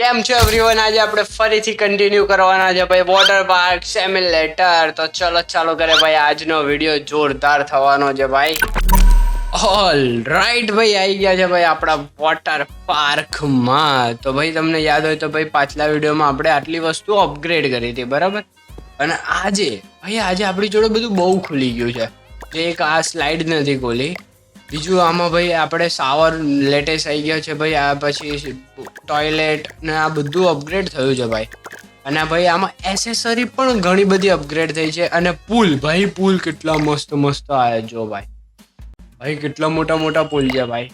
કેમ છો એવરીવન આજે આપણે ફરીથી કન્ટિન્યુ કરવાના છે ભાઈ વોટર પાર્ક સેમિલેટર તો ચલો, ચાલો કરે ભાઈ. આજનો વીડિયો જોરદાર થવાનો છે ભાઈ. ઓલ રાઈટ ભાઈ આવી ગયા છે ભાઈ આપણા વોટર પાર્કમાં તો ભાઈ તમને યાદ હોય તો ભાઈ પાછલા વિડીયોમાં આપણે આટલી વસ્તુ અપગ્રેડ કરી હતી, બરાબર? અને આજે, ભાઈ આજે આપણી જોડે બધું બહુ ખુલી ગયું છે. જે એક આ સ્લાઇડ નથી ખોલી. બીજું આમાં ભાઈ આપણે શાવર લેટેસ્ટ આવી ગયો છે ભાઈ, આ પછી ટોયલેટ ને આ બધું અપગ્રેડ થયું છે ભાઈ. અને ભાઈ આમાં એસેસરી પણ ઘણી બધી અપગ્રેડ થઈ છે અને પુલ ભાઈ પુલ કેટલા મસ્ત મસ્ત આવ્યા જો ભાઈ. ભાઈ કેટલા મોટા મોટા પુલ છે ભાઈ.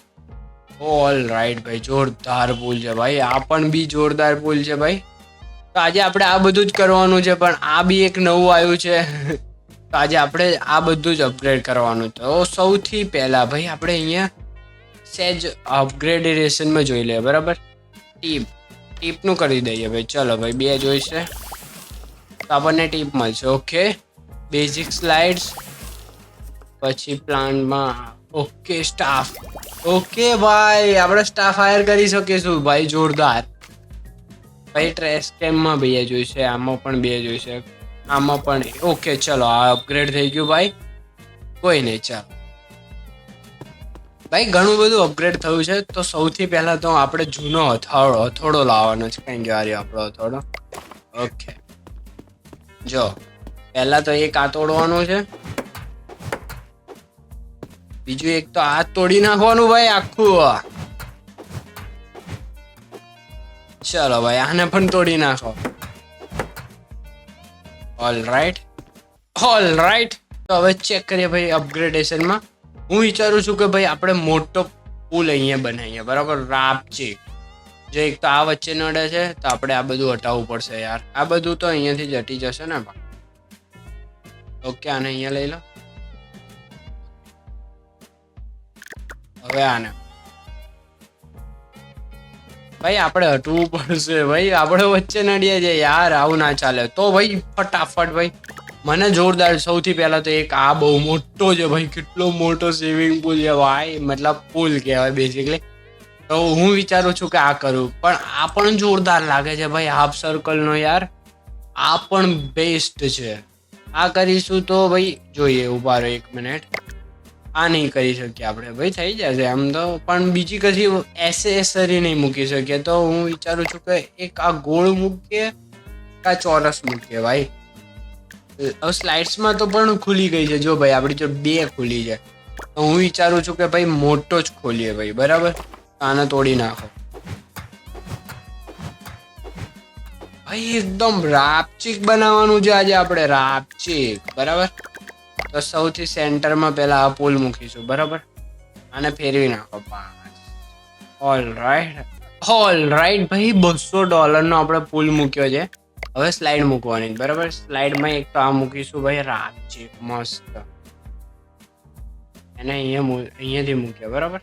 ઓલ રાઈટ ભાઈ, જોરદાર પુલ છે ભાઈ, આ પણ બી જોરદાર પુલ છે ભાઈ. તો આજે આપણે આ બધું જ કરવાનું છે, પણ આ બી એક નવું આવ્યું છે. તો આજે આપણે આ બધું જ અપગ્રેડ કરવાનું તો સૌથી પહેલા ભાઈ, આપણે અહીંયા સેજ અપગ્રેડેશનમાં જોઈ લઈએ બરાબર? ટીપ. ટીપનું કરી દઈએ ભાઈ. ચલો ભાઈ, બે જોઈશે. તો આપણને ટીપ મળશે. ઓકે. બેઝિક સ્લાઇડ્સ પછી પ્લાન્ટમાં ઓકે સ્ટાફ ઓકે ભાઈ, આપણે સ્ટાફ હાયર કરી શકીશું. ભાઈ, જોરદાર. ભાઈ ટ્રેસ કેમમાં બે જોઈશે, આમાં પણ બે જોઈશે. આમાં પણ ઓકે, ચલો, આ અપગ્રેડ થઈ ગયું ભાઈ. કોઈ નહીં, ચાલો. ભાઈ, ઘણું બધું અપગ્રેડ થયું છે. તો સૌથી પહેલા તો આપણે જૂનો હથોડો હથોડો લાવવાનો છે. કઈ ગયો આપણો હથોડો? ઓકે. જો, પહેલા તો એક આ તોડવાનું છે. બીજું એક તો આ તોડી નાખવાનું ભાઈ, આખું. ચલો ભાઈ, આને પણ તોડી નાખો. ઓલ રાઈટ ઓલ રાઈટ તો હવે ચેક કરીએ ભાઈ અપગ્રેડેશનમાં હું વિચારું છું કે ભાઈ આપણે મોટો પુલ અહીંયા બનાવીએ, બરાબર? રાપચી. જે એક તો આ વચ્ચે નડે છે, તો આપણે આ બધું હટાવવું પડશે યાર. આ બધું તો અહીંયાથી જ હટી જશે ને ઓકે આને અહીંયા લઈ લો. હવે આને. ભાઈ, આપણે હટવું પડશે. ભાઈ, આપણે વચ્ચે નડીએ છે યાર, આવું ના ચાલે. તો ભાઈ, ફટાફટ ભાઈ. મને જોરદાર સૌથી પહેલા તો એક, આ બહુ મોટો છે ભાઈ, કેટલો મોટો સ્વિમિંગ પુલ છે ભાઈ. મતલબ પુલ કહેવાય બેઝિકલી તો હું વિચારું છું કે આ કરું. પણ આ પણ જોરદાર લાગે છે ભાઈ હાફ સર્કલનો યાર. આ પણ બેસ્ટ છે. આ કરીશું તો ભાઈ, જોઈએ, ઊભા રહો એક મિનિટ આ નહીં કરી શકીએ આપણે. ભાઈ થઈ જશે. આમ તો પણ બીજી કશી એસેસરી નહીં મૂકી શકીએ. તો હું વિચારું છું કે એક આ ગોળ મૂકીએ કા ચોરસ મૂકીએ ભાઈ? હવે સ્લાઇડ્સમાં તો પણ ખુલી ગઈ છે. જો ભાઈ, આપણી જો બે ખુલી છે. તો હું વિચારું છું કે ભાઈ મોટો જ ખોલીએ ભાઈ. બરાબર? આને તોડી નાખો. ભાઈ, એકદમ રાપચીક બનાવવાનું છે આજે આપણે. રાપચીક. બરાબર? તો સૌથી સેન્ટરમાં પહેલા આ પુલ મૂકીશું, બરાબર? અને ફેરવી નાખો પાંચ. ઓલ રાઈટ ઓલ રાઈટ ભાઈ, બસો ડોલરનો આપણે પુલ મૂક્યો છે. હવે સ્લાઇડ મૂકવાની, બરાબર? સ્લાઇડમાં એક તો આ મૂકીશું, ભાઈ, રાત છે, મસ્ત. એને અહીંયા અહીંયાથી મૂક્યો, બરાબર?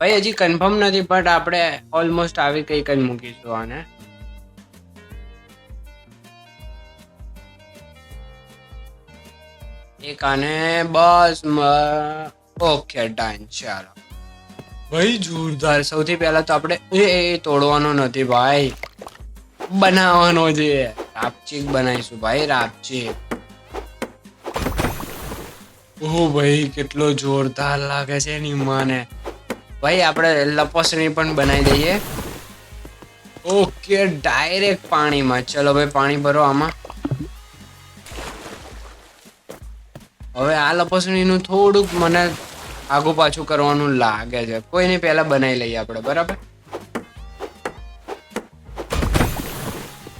ભાઈ, હજી કન્ફર્મ નથી બટ આપણે ઓલમોસ્ટ આવી કંઈક જ મૂકીશું આને. એક આને બસ ઓકે ડન ચાલો. ભાઈ જોરદાર. સૌથી પહેલા તો આપણે એ તોડવાનો નથી ભાઈ. બનાવવાનો છે. રાપચીક બનાવીશું ભાઈ રાપચીક. ઓહો ભાઈ કેટલો જોરદાર લાગે છે એની માને. ભાઈ આપણે લપસણી પણ બનાવી દઈએ. ઓકે ડાયરેક્ટ પાણીમાં. ચલો ભાઈ પાણી ભરો આમાં. હવે આ લપસણીનું થોડુંક મને આગુ પાછું કરવાનું લાગે છે. કોઈ નહીં પહેલા બનાવી લઈએ આપણે, બરાબર?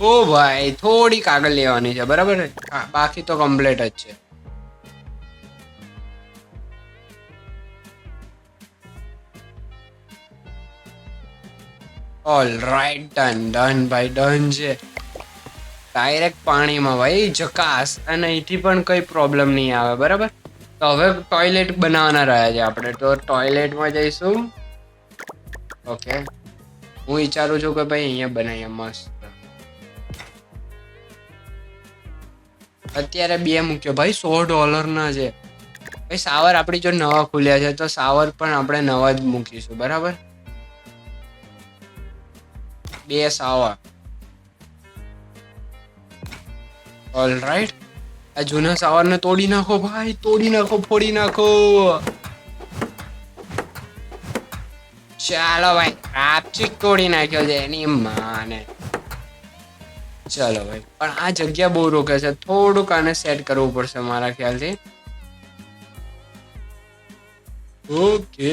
ઓ ભાઈ, થોડીક કાગળ લેવાની છે, બરાબર? બાકી તો કમ્પ્લીટ જ છે. ઓલ રાઈટ ડન ડન ભાઈ ડન છે. ડાયરેક્ટ પાણીમાં ભાઈ, જકાસ અને અહીંથી પણ કંઈ પ્રોબ્લેમ નહીં આવે, બરાબર? તો હવે ટોયલેટ બનાવવાના રહ્યા છે આપણે. તો ટોયલેટમાં જઈશું. ઓકે હું વિચારું છું કે ભાઈ અહીંયા બનાવીએ મસ્ત. અત્યારે બે મૂક્યો. ભાઈ, સો ડોલરના છે. ભાઈ, સાવર આપણી જો નવા ખુલ્યા છે, તો સાવર પણ આપણે નવા જ મૂકીશું, બરાબર? બે સાવા ઓલ રાઈટ આ જૂના સાવરને તોડી નાખો ભાઈ, તોડી નાખો, ફોડી નાખો. ચાલો ભાઈ રાપચીક તોડી નાખ્યો છે એની માને. ચાલો ભાઈ, પણ આ જગ્યા બહુ રોકે છે. થોડુંક આને સેટ કરવું પડશે મારા ખ્યાલથી. ઓકે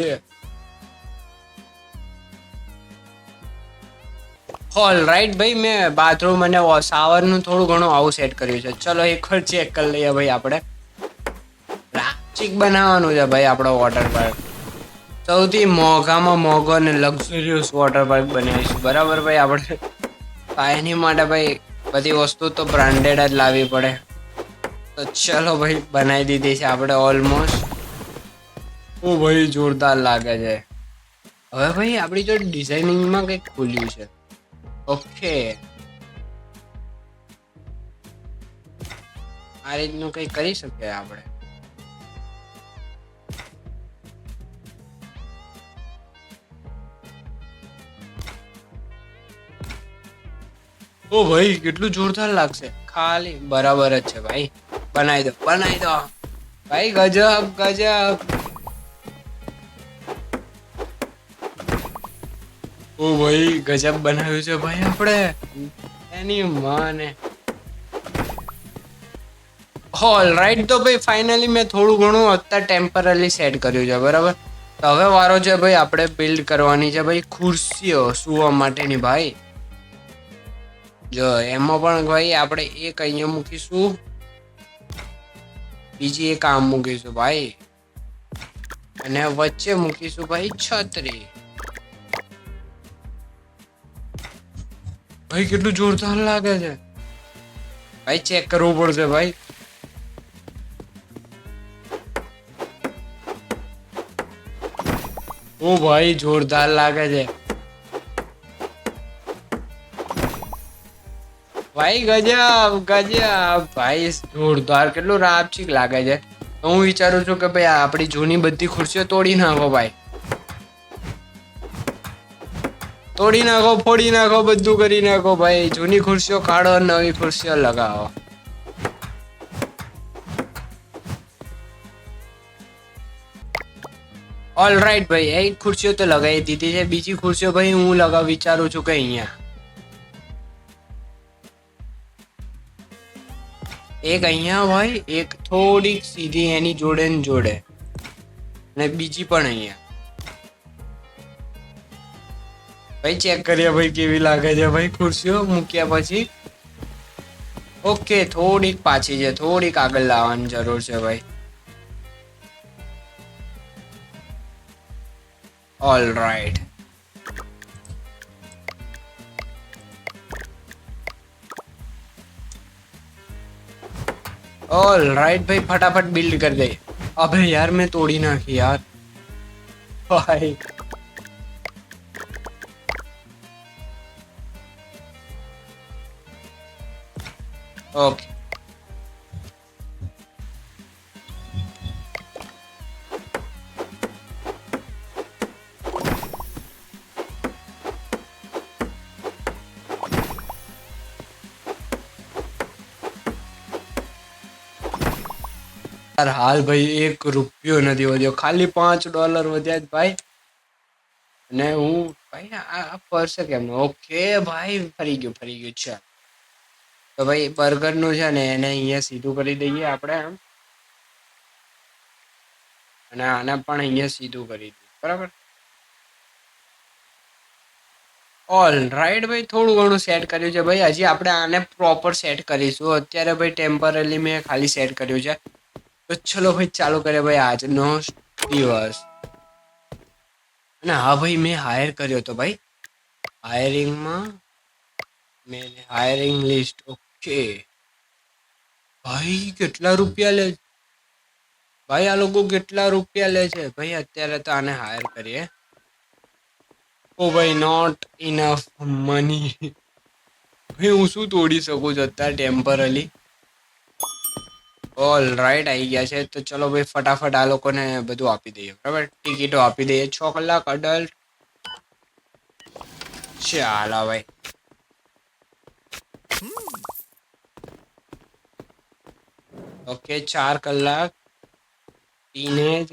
હોલ રાઈટ ભાઈ, મેં બાથરૂમ અને શાવરનું થોડું ઘણું આવું સેટ કર્યું છે. ચલો એક વાર ચેક કરી લઈએ ભાઈ આપણે. પ્લાસ્ટિક બનાવવાનું છે ભાઈ આપણો વોટર પાર્ક સૌથી મોંઘામાં મોંઘો અને લક્ઝુરિયસ વોટર પાર્ક બનાવીશું બરાબર ભાઈ, આપણે એની માટે ભાઈ, બધી વસ્તુ તો બ્રાન્ડેડ જ લાવવી પડે. તો ચલો ભાઈ, બનાવી દીધી છે આપણે ઓલમોસ્ટ ઓ ભાઈ, જોરદાર લાગે છે. હવે ભાઈ, આપણી જો ડિઝાઇનિંગમાં કંઈક ખુલ્યું છે. ઓકે આ રીતનું કંઈ કરી શકીએ આપણે? ઓ ભાઈ, કેટલું જોરદાર લાગશે. ખાલી બરાબર જ છે ભાઈ. બનાવી દો બનાવી દો. ભાઈ, ગજબ ગજબ. ઓ ભાઈ ગજબ બનાવ્યું છે ભાઈ આપણે? એની માને. ઓલ રાઈટ તો ભાઈ ફાઇનલી મેં થોડું ઘણું અત્યારે ટેમ્પરરી સેટ કર્યું છે બરાબર? તો હવે વારો છે ભાઈ આપણે બિલ્ડ કરવાની છે ભાઈ ખુરશીઓ સુવા માટેની ભાઈ. જો એમાં પણ ભાઈ આપણે એક અહીંયા મૂકીશું. બીજી એક આમ મૂકીશું ભાઈ. અને વચ્ચે મૂકીશું ભાઈ છત્રી ભાઈ, કેટલું જોરદાર લાગે છે. ભાઈ ચેક કરવું પડશે, ભાઈ. ઓ ભાઈ, જોરદાર લાગે છે. ભાઈ, ગજબ ગજબ. ભાઈ, જોરદાર, કેટલું રાપચીક લાગે છે. હું વિચારું છું કે ભાઈ આપણી જૂની બધી ખુરશીઓ તોડી નાખો, ભાઈ. તોડી નાખો, ફોડી નાખો, બધું કરી નાખો ભાઈ. જૂની ખુરશીઓ કાઢો નવી ખુરશીઓ લગાવો. ઓલ રાઈટ ભાઈ, એ ખુરશીઓ તો લગાવી દીધી છે. બીજી ખુરશીઓ ભાઈ હું લગાવ વિચારું છું કે અહીંયા. એક અહીંયા ભાઈ એક થોડીક સીધી એની જોડે ને જોડે. અને બીજી પણ અહીંયા. ભાઈ ચેક કરીએ ભાઈ કેવી લાગે છે ભાઈ ખુરશીઓ મૂક્યા પછી ઓકે થોડીક પાછી છે થોડીક આગળ લાવવાની જરૂર છે ભાઈ ઓલ રાઈટ ઓલ રાઈટ ભાઈ ફટાફટ બિલ્ડ કરી દે અબે યાર મેં તોડી નાખી યાર ભાઈ ઓકે યાર હાલ ભાઈ એક રૂપિયો નથી વધ્યો ખાલી પાંચ ડોલર વધ્યા જ ભાઈ અને હું, ભાઈ, આ આ ફરશે કેમ ઓકે ભાઈ, ફરી ગયું ફરી ગયું છે તો ભાઈ બર્ગરનું છે ને એને અહીંયા સીધું કરી દઈએ આપણે આમ. અને આને પણ અહીંયા સીધું કરી દઈએ. બરાબર? ઓલ રાઈટ ભાઈ, થોડું ઘણું સેટ કર્યું છે ભાઈ. હજી આપણે આને પ્રોપર સેટ કરીશું. અત્યારે ભાઈ ટેમ્પરરી મેં ખાલી સેટ કર્યું છે. તો ચલો ભાઈ, ચાલુ કરે ભાઈ આજનો દિવસ. અને હા ભાઈ, મેં હાયર કર્યો હતો ભાઈ. હાયરિંગમાં મેં હાયરિંગ લિસ્ટ ઓકે ભાઈ કેટલા રૂપિયા લે ભાઈ, આ લોકો કેટલા રૂપિયા લે છે? ભાઈ, અત્યારે તો આને હાયર કરીએ. ઓ ભાઈ નોટ ઇનફ મની ભાઈ, હું શું તોડી શકું છું અત્યારે ટેમ્પરલી ઓલ રાઈટ આવી ગયા છે. તો ચલો ભાઈ, ફટાફટ આ લોકોને બધું આપી દઈએ. બરાબર? ટિકિટો આપી દઈએ. છ કલાક અડલ્ટ ચાલો ભાઈ. ઓકે ચાર કલાક. ટીનેજ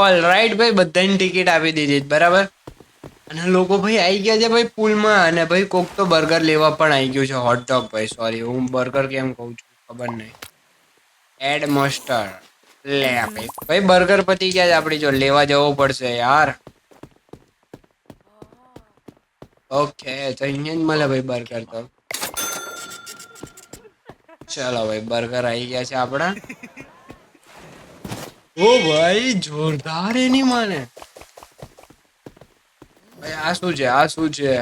ઓલ રાઈટ ભાઈ બધાની ટિકિટ આપી દીધી છે, બરાબર અને લોકો ભાઈ આવી ગયા છે ભાઈ પુલમાં અને ભાઈ કોક તો બર્ગર લેવા પણ આવી ગયું છે હોટડોગ ભાઈ સોરી હું બર્ગર કેમ કહું છું ખબર નહીં. એડ મસ્ટર લે ભાઈ ભાઈ બર્ગર પતી ગયા છે આપણી જો લેવા જવું પડશે યાર. ઓકે તો અહીંયા જ મળે ભાઈ બર્ગર તો. ચલો ભાઈ બર્ગર આવી ગયા છે આપણા. ઓ ભાઈ જોરદાર એની માને. આ શું છે આ શું છે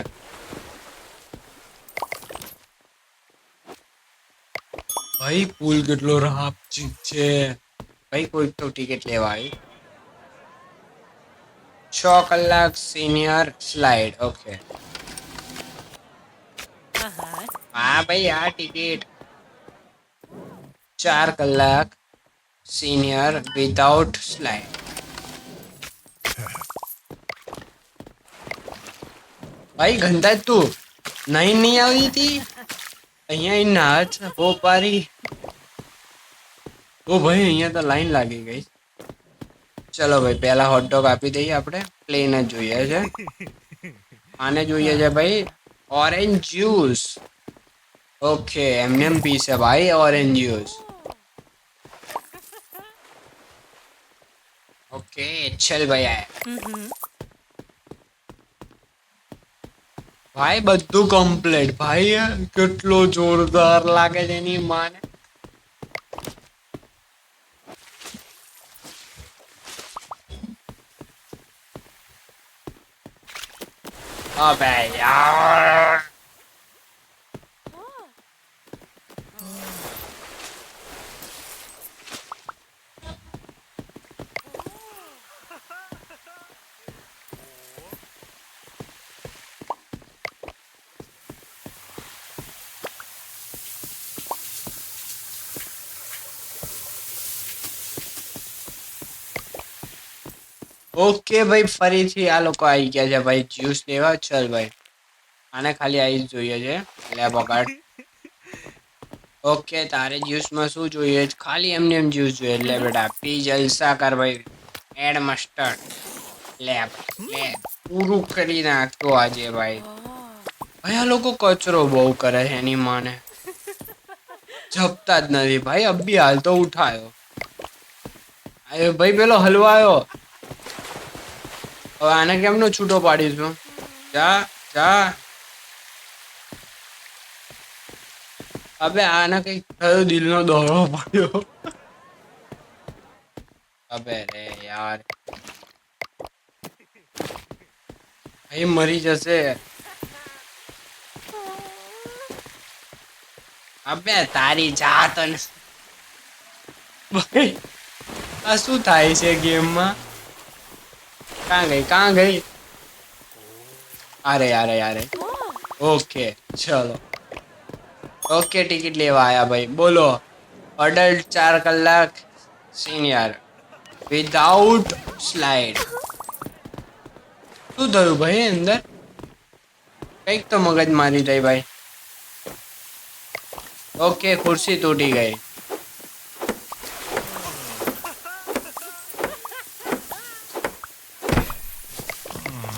ભાઈ પુલ કેટલો રાપચીક છે ભાઈ કોઈક તો ટિકિટ લેવા આવી છ કલાક સિનિયર સ્લાઇડ ઓકે હા ભાઈ આ ટિકિટ ચાર કલાક સિનિયર વિધાઉટ સ્લાઇડ ભાઈ ગંદા તું નહીં નહીં આવી હતી અહીંયા ઈ નાચ હો પારી ઓ ભાઈ અહીંયા તો લાઈન લાગી ગઈ ચલો ભાઈ પહેલા હોટડોગ આપી દઈએ આપણે પ્લેન જ જોઈએ છે આને જોઈએ છે ભાઈ ઓરેન્જ જ્યુસ ઓકે એમને એમ પીશે ભાઈ ઓરેન્જ જ્યુસ ઓકે ચલ ભાઈ આયા ભાઈ બધું કમ્પ્લીટ ભાઈ કેટલો જોરદાર લાગે છે એની માને. અબે યાર ઓકે ભાઈ, ફરીથી આ લોકો આવી ગયા છે ભાઈ, જ્યુસ લેવા. ચલ ભાઈ, આને ખાલી આઈસ જોઈએ છે. લે બગાડ. ઓકે, તારે જ્યુસમાં શું જોઈએ? ખાલી એમને એમ જ્યુસ જોઈએ. એટલે બેટા, પી જલસા કર ભાઈ. એડ મસ્ટર્ડ લે લે, પૂરું કરી નાખતો આજે ભાઈ. ભાઈ, આ લોકો કચરો બહુ કરે છે, એની માને. જપતા જ નથી. ભાઈ અબી હાલ તો ઉઠાયો. અરે ભાઈ, પેલો હલવાયો. હવે આને કેમનો છૂટો પાડીશું જા જા. અબે, આને કઈ થયો, દિલનો દોરો પડ્યો. અબે, રે યાર. અહીં મરી જશે. અબે, તારી જાત ભાઈ, આ શું થાય છે ગેમમાં? કાં ગઈ કાં ગઈ અરે અરે અરે ઓકે ચલો ઓકે ટિકિટ લેવા આયા ભાઈ બોલો અડલ્ટ ચાર કલાક સિનિયર વિધાઉટ સ્લાઇડ શું થયું ભાઈ અંદર કંઈક તો મગજ મારી થઈ ભાઈ ઓકે ખુરશી તૂટી ગઈ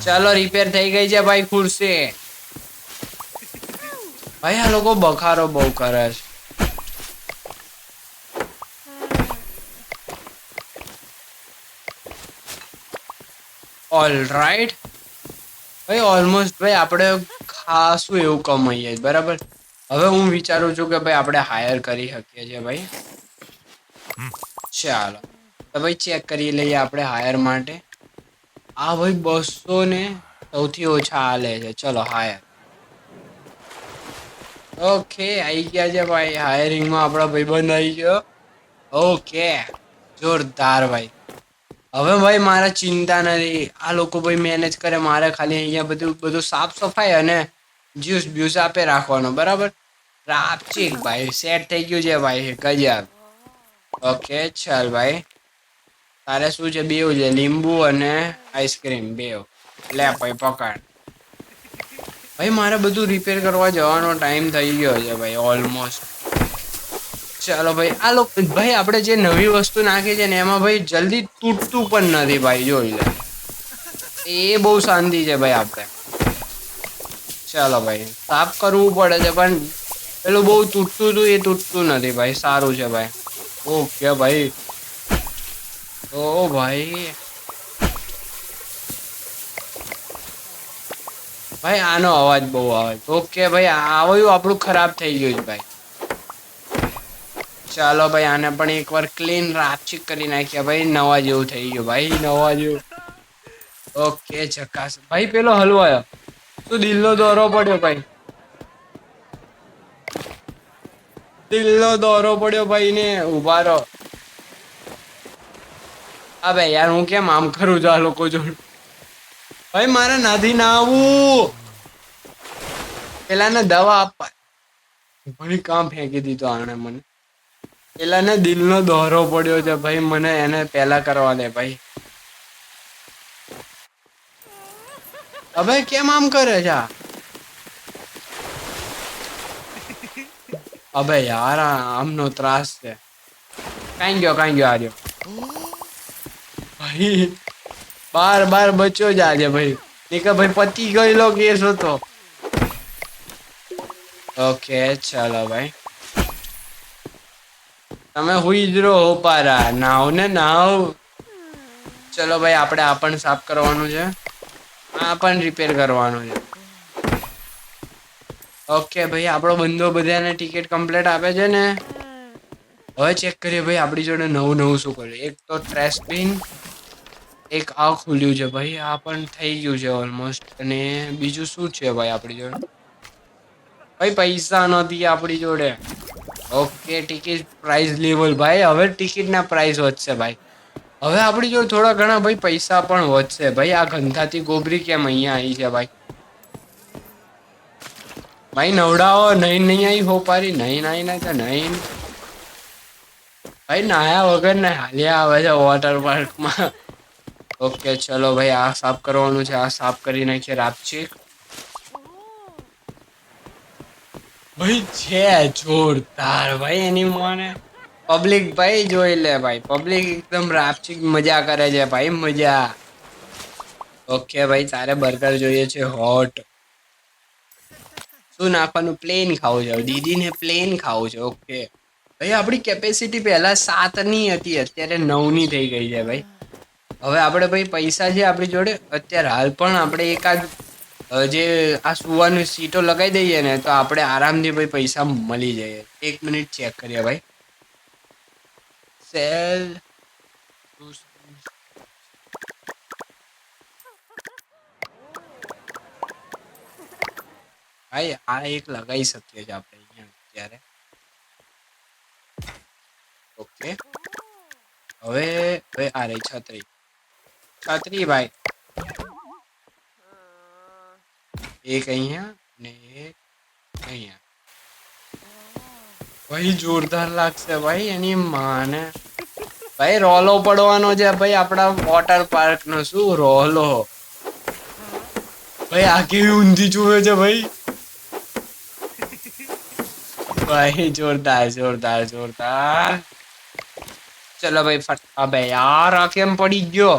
ચાલો રિપેર થઈ ગઈ છે ભાઈ ખુરશી. ભાઈ આ લોકો બખારો બહુ કરે છે. ઓલ રાઈટ ભાઈ ઓલમોસ્ટ ભાઈ આપણે ખાસું એવું કમાઈએ છીએ, બરાબર? હવે હું વિચારું છું કે ભાઈ આપણે હાયર કરી શકીએ છીએ ભાઈ. ચાલો. તો ભાઈ ચેક કરી લઈએ આપણે હાયર માટે. આ ભાઈ બસો ને સૌથી ઓછા હાલે છે. ચલો હાયર ઓકે આવી ગયા છે ભાઈ. હાયરિંગમાં આપણા ભાઈબંધ આવી ગયો. ઓકે જોરદાર ભાઈ. હવે ભાઈ મારે ચિંતા નથી. આ લોકો ભાઈ મેનેજ કરે, મારે ખાલી અહીંયા બધું બધું સાફ સફાઈ અને જ્યુસ બ્યુસ આપે રાખવાનો, બરાબર? રાપચીક ભાઈ સેટ થઈ ગયું છે ભાઈ ગજબ ઓકે ચાલ ભાઈ. તારે શું છે? બેવ છે. લીંબુ અને આઈસ્ક્રીમ બેવ લે ભાઈ, પકડ. ભાઈ, મારે બધું રિપેર કરવા જવાનો ટાઈમ થઈ ગયો છે ભાઈ ઓલમોસ્ટ ચાલો ભાઈ, આ લોકો ભાઈ, આપણે જે નવી વસ્તુ નાખી છે ને, એમાં ભાઈ, જલ્દી તૂટતું પણ નથી ભાઈ, જોઈ લે. એ બહુ શાંતિ છે ભાઈ આપણે. ચાલો ભાઈ, સાફ કરવું પડે છે, પણ પેલું બહુ તૂટતું હતું એ તૂટતું નથી ભાઈ, સારું છે ભાઈ. ઓકે ભાઈ. ઓ ભાઈ. ભાઈ, આનો અવાજ બહુ આવે. ઓકે ભાઈ આવ્યું આપણું ખરાબ થઈ ગયું ભાઈ. ચાલો ભાઈ, આને પણ એકવાર ક્લીન રાપચીક કરી નાખ્યા ભાઈ. નવા જેવું થઈ ગયું ભાઈ, નવા જેવું. ઓકે, ચકાસ. ભાઈ, પેલો હલવાયો શું દિલનો દોરો પડ્યો ભાઈ. દિલનો દોરો પડ્યો ભાઈ ને. ઊભા રહો. અબે યાર, હું કેમ આમ કરું છું આ લોકો જોડે? ભાઈ, મારે નથી ના આવવું પેલાને દવા આપવા. ભાઈ કામ ફેંકી દીધો આણે મને. પેલાને દિલનો દોરો પડ્યો છે, ભાઈ, મને એને પહેલા કરવા દે, ભાઈ. હવે કેમ આમ કરે છે? આ? અબે યાર, આ આમનો ત્રાસ છે. કાઈ ગયો કાઈ ગયો આર્યો ભાઈ. બાર બાર બચ્યો જ આજે ભાઈ. નીકળ ભાઈ પતી ગયેલો કેસ હતો. ઓકે, ચાલો ભાઈ. તમે હુઈ જ રહો પારા. નાવ ને નાવ. ચલો ભાઈ, આપણે આ પણ સાફ કરવાનું છે. આ પણ રિપેર કરવાનું છે. ઓકે ભાઈ, આપણો બંધો બધાને ટિકિટ કમ્પ્લીટ આપે છે ને? હવે ચેક કરીએ ભાઈ, આપણી જોડે નવું નવું શું કર્યું. એક તો ટ્રેશ બિન એક આ ખુલ્યું છે ભાઈ, આ પણ થઈ ગયું છે ઓલમોસ્ટ અને બીજું શું છે ભાઈ આપણી જોડે? ભાઈ, પૈસા નથી આપણી જોડે. ઓકે ટિકિટ પ્રાઇસ લેવલ ભાઈ, હવે ટિકિટના પ્રાઇસ વધશે ભાઈ. હવે આપણી જોડે થોડા ઘણા ભાઈ પૈસા પણ વધશે ભાઈ. આ ગંધાથી ગોબરી કેમ અહીંયા આવી છે ભાઈ? ભાઈ, નવડાવો નહીં નહીં આવી હો પારી નહીં નહીં નહીં તો નહીં ભાઈ, નાયા વગર ને હાલ્યા આવે છે વોટર પાર્કમાં ઓકે ચલો ભાઈ આ સાફ કરવાનું છે. આ સાફ કરી નાખીએ રાપચીક. ભાઈ છે જોરદાર ભાઈ એની મને. પબ્લિક ભાઈ જોઈ લે ભાઈ. પબ્લિક એકદમ રાપચીક મજા કરે છે ભાઈ મજા. ઓકે ભાઈ તારે બર્ગર જોઈએ છે હોટ. શું નાખવાનું? પ્લેન ખાવું છે. દીદીને પ્લેન ખાવું છે. ઓકે. ભાઈ આપણી કેપેસિટી પહેલા સાતની હતી અત્યારે નવની થઈ ગઈ છે ભાઈ. હવે આપણે ભાઈ પૈસા છે આપણી જોડે, અત્યારે હાલ પણ આપણે એકાદ જે આ સુવાની સીટો લગાવી દઈએ ને, તો આપણે આરામથી ભાઈ પૈસા મળી જાય. એક મિનિટ ચેક કરીએ ભાઈ. સેલ, ભાઈ, આ એક લગાવી શકીએ છીએ આપણે અહીંયા અત્યારે. ઓકે. હવે હવે આ રહી છત્રી છત્રી ભાઈ એક અહીંયા ને એક અહીંયા ભાઈ જોરદાર લાગશે ભાઈ એની માને ભાઈ રોલો પડવાનો છે ભાઈ આપણા વોટર પાર્ક નો શું રોલો ભાઈ આ કેવી ઊંધી જુએ છે ભાઈ ભાઈ જોરદાર જોરદાર જોરદાર ચલો ભાઈ ફટ અબે યાર આ કેમ પડી ગયો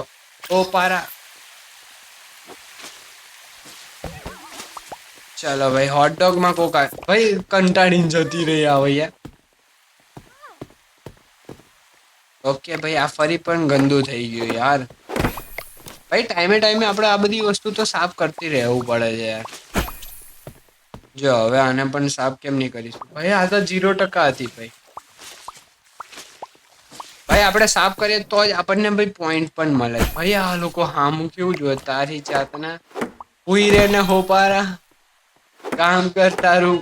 ઓ પારા ચલો ભાઈ હોટડોગમાં કોકા ભાઈ, કંટાળીને જતી રહી આ યાર ઓકે ભાઈ, આ ફરી પણ ગંદુ થઈ ગયું યાર. ભાઈ ટાઈમે ટાઈમે આપણે આ બધી વસ્તુ તો સાફ કરતી રહેવું પડે છે યાર. જો, હવે આને પણ સાફ કેમ નહીં કરીશું? ભાઈ, આ તો ઝીરો ટકા હતી, ભાઈ. ભાઈ, આપણે સાફ કરીએ તો જ આપણને ભાઈ પોઈન્ટ પણ મળે. ભાઈ, આ લોકો હામું કેવું જોઈએ? તારી જાતના હુઈ રે ને હોપારા કામ કર તારું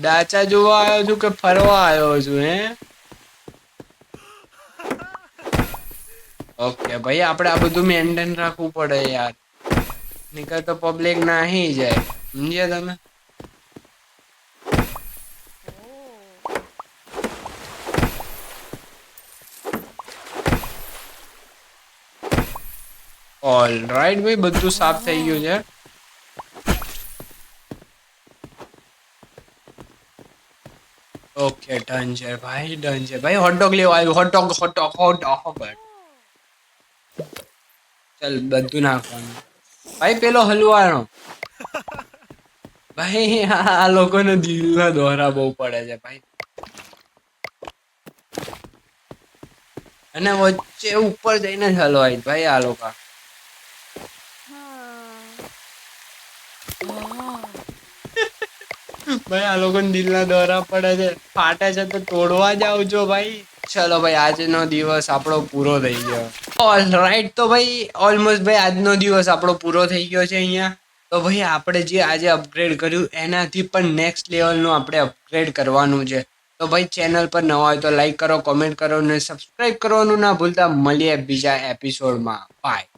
ડાચા જોવા આવ્યો છું કે ફરવા આવ્યો છું, હે? ઓકે ભાઈ, આપણે આ બધું મેન્ટેન રાખવું પડે યાર. નીકળ તો પબ્લિક નાહી જાય. સમજ્યા તમે? ઓલ રાઈટ ભાઈ, બધું સાફ થઈ ગયું છે. ઓકે ડન ભાઈ ડન ભાઈ હોટડોગ લેવા આવ્યું. હોટડોગ હોટડોગ હોટડોગ ચાલ, બધું નાખવાનું. ભાઈ, પેલો હલવાનો. ભાઈ, આ લોકોને દિલના દોરા બહુ પડે છે, ભાઈ. અને વચ્ચે ઉપર જઈને જ હલવાય ભાઈ, આ લોકો. ભાઈ આ લોકોને દિલના દોરા પડે છે. ફાટે છે તો તોડવા જ આવજો ભાઈ. ચલો ભાઈ આજનો દિવસ આપણો પૂરો થઈ ગયો. ઓલ રાઈટ તો ભાઈ ઓલમોસ્ટ ભાઈ આજનો દિવસ આપણો પૂરો થઈ ગયો છે અહીંયા. તો ભાઈ આપણે જે આજે અપગ્રેડ કર્યું એનાથી પણ નેક્સ્ટ લેવલનું આપણે અપગ્રેડ કરવાનું છે. તો ભાઈ ચેનલ પર નવા હોય તો લાઈક કરો કોમેન્ટ કરો અને સબસ્ક્રાઈબ કરવાનું ના ભૂલતા. મળીએ બીજા એપિસોડમાં બાય